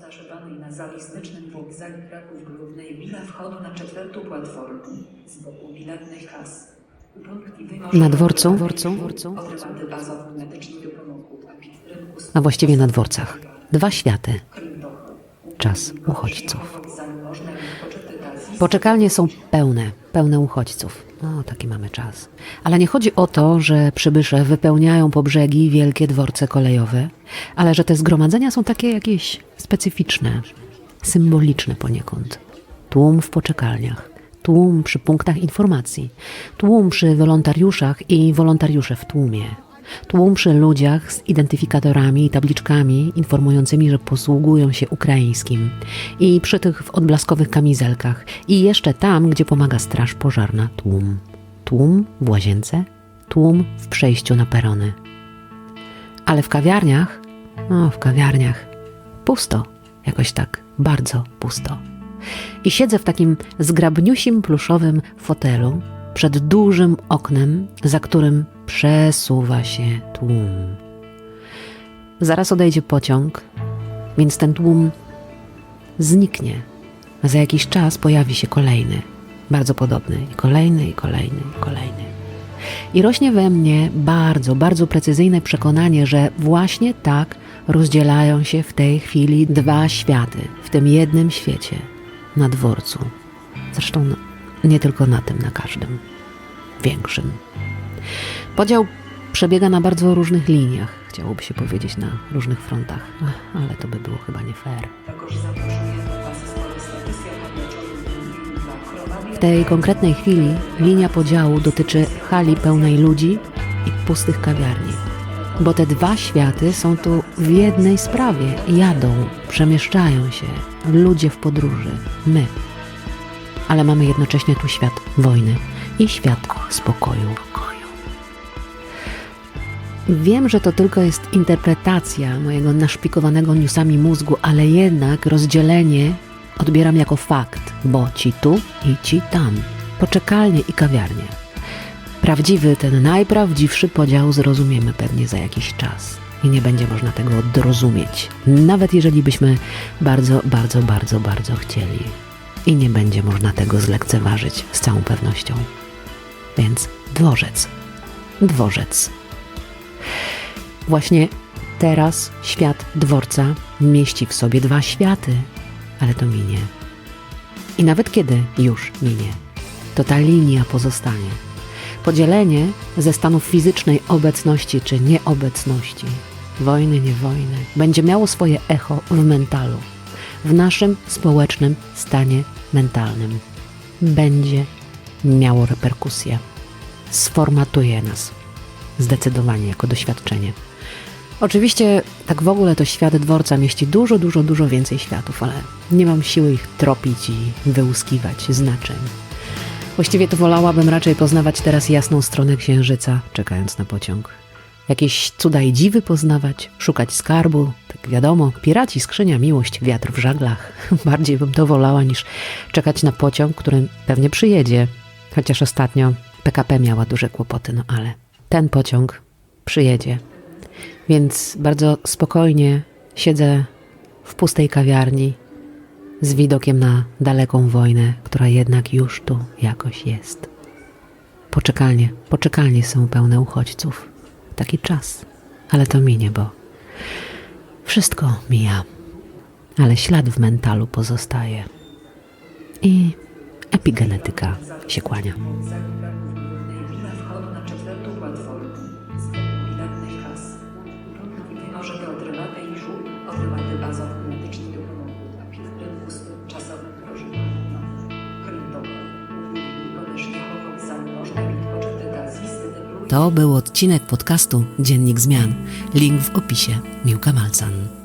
roztaszowanej na zalistycznym wokzale Kraków Głównej Wila wchodu na czwartą platformę z boku biletnych kas. Na dworcu, dworcu, dworcu, a właściwie na dworcach. Dwa światy. Czas uchodźców. Poczekalnie są pełne, pełne uchodźców. No, taki mamy czas. Ale nie chodzi o to, że przybysze wypełniają po brzegi wielkie dworce kolejowe, ale że te zgromadzenia są takie jakieś specyficzne, symboliczne poniekąd. Tłum w poczekalniach, tłum przy punktach informacji, tłum przy wolontariuszach i wolontariusze w tłumie. Tłum przy ludziach z identyfikatorami i tabliczkami informującymi, że posługują się ukraińskim. I przy tych w odblaskowych kamizelkach. I jeszcze tam, gdzie pomaga straż pożarna, tłum. Tłum w łazience, tłum w przejściu na perony. Ale w kawiarniach, no w kawiarniach, pusto. Jakoś tak, bardzo pusto. I siedzę w takim zgrabniusim pluszowym fotelu przed dużym oknem, za którym przesuwa się tłum. Zaraz odejdzie pociąg, więc ten tłum zniknie. Za jakiś czas pojawi się kolejny, bardzo podobny, i kolejny, i kolejny, i kolejny. I rośnie we mnie bardzo, bardzo precyzyjne przekonanie, że właśnie tak rozdzielają się w tej chwili dwa światy w tym jednym świecie na dworcu. Zresztą nie tylko na tym, na każdym większym. Podział przebiega na bardzo różnych liniach, chciałoby się powiedzieć na różnych frontach, Ach, ale to by było chyba nie fair. W tej konkretnej chwili linia podziału dotyczy hali pełnej ludzi i pustych kawiarni. Bo te dwa światy są tu w jednej sprawie. Jadą, przemieszczają się, ludzie w podróży, my. Ale mamy jednocześnie tu świat wojny i świat spokoju. Wiem, że to tylko jest interpretacja mojego naszpikowanego newsami mózgu, ale jednak rozdzielenie odbieram jako fakt, bo ci tu i ci tam, poczekalnie i kawiarnie. Prawdziwy, ten najprawdziwszy podział zrozumiemy pewnie za jakiś czas i nie będzie można tego odrozumieć, nawet jeżeli byśmy bardzo, bardzo, bardzo, bardzo chcieli. I nie będzie można tego zlekceważyć z całą pewnością. Więc dworzec, dworzec. Właśnie teraz świat dworca mieści w sobie dwa światy, ale to minie. I nawet kiedy już minie, to ta linia pozostanie. Podzielenie ze stanów fizycznej obecności czy nieobecności, wojny, nie wojny, będzie miało swoje echo w mentalu, w naszym społecznym stanie mentalnym. Będzie miało reperkusje. Sformatuje nas zdecydowanie jako doświadczenie. Oczywiście, tak w ogóle to świat dworca mieści dużo, dużo, dużo więcej światów, ale nie mam siły ich tropić i wyłuskiwać znaczeń. Właściwie to wolałabym raczej poznawać teraz jasną stronę księżyca, czekając na pociąg. Jakieś cuda i dziwy poznawać, szukać skarbu, tak wiadomo, piraci, skrzynia, miłość, wiatr w żaglach. Bardziej bym to wolała niż czekać na pociąg, który pewnie przyjedzie. Chociaż ostatnio PKP miała duże kłopoty, no ale ten pociąg przyjedzie. Więc bardzo spokojnie siedzę w pustej kawiarni z widokiem na daleką wojnę, która jednak już tu jakoś jest. Poczekalnie, poczekalnie są pełne uchodźców. Taki czas, ale to minie, bo wszystko mija, ale ślad w mentalu pozostaje. I epigenetyka się kłania. To był odcinek podcastu Dziennik Zmian. Link w opisie. Miłka Malcan.